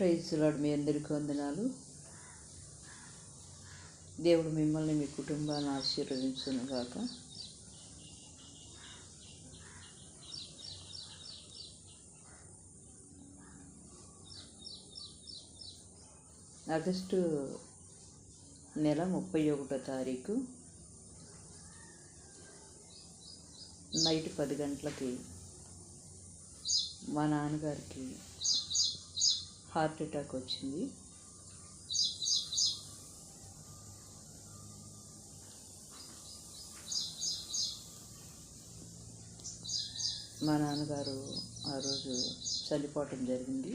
ప్రైజ్లాడు మీ అందరికీ వందనాలు. దేవుడు మిమ్మల్ని మీ కుటుంబాన్ని ఆశీర్వదించును గాక. ఆగస్టు నెల ముప్పై ఒకటో తారీఖు నైట్ పది గంటలకి మా నాన్నగారికి హార్ట్ అటాక్ వచ్చింది. మా నాన్నగారు ఆ రోజు చనిపోవటం జరిగింది.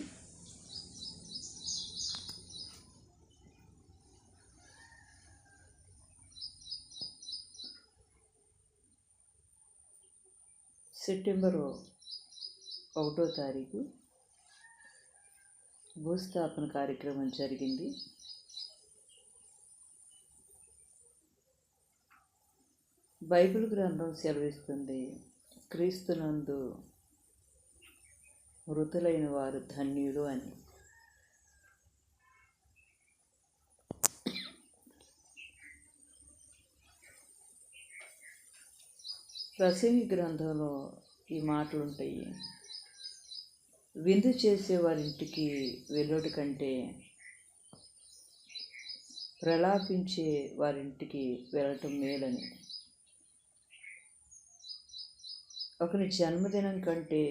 సెప్టెంబరు ఒకటో తారీఖు భూస్థాపన కార్యక్రమం జరిగింది. బైబిల్ గ్రంథం సెలవిస్తుంది క్రీస్తునందు మృతులైన వారు ధన్యులు అని. ప్రసంగి గ్రంథంలో ఈ మాటలు ఉంటాయి విందు చేసే వారింటికి వెళ్ళుట కంటే ప్రలాపించే వారింటికి వెళ్ళటం మేలని. ఒకరి జన్మదినం కంటే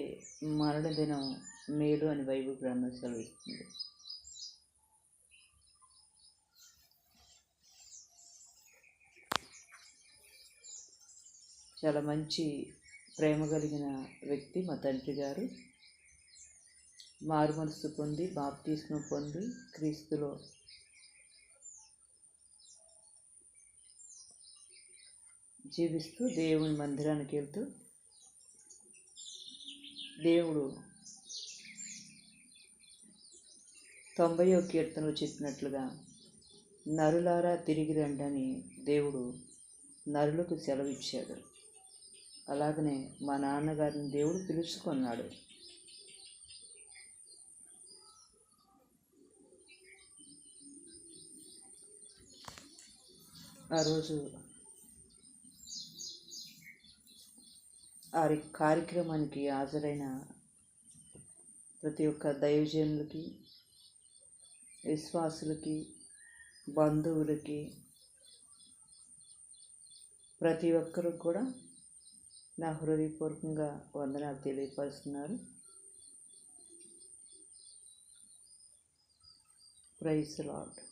మరణదినం మేలు అని బైబిల్ గ్రంథం సెలవిస్తుంది. చాలా మంచి ప్రేమ కలిగిన వ్యక్తి మా తండ్రి గారు. మారు మనసు పొంది బాప్తీస్ను పొంది క్రీస్తులో. జీవిస్తూ దేవుని మందిరానికి వెళ్తూ దేవుడు తొంభయో కీర్తనలో చెప్పినట్లుగా నరులారా తిరిగి రండని దేవుడు నరులకు సెలవిచ్చాడు. అలాగనే మా నాన్నగారిని దేవుడు పిలుచుకున్నాడు. ఆ రోజు ఆ కార్యక్రమానికి హాజరైన ప్రతి ఒక్క దైవజనులకి విశ్వాసులకి బంధువులకి ప్రతి ఒక్కరు కూడా నా హృదయపూర్వకంగా వందనాలు తెలియపరుస్తున్నారు. Price lord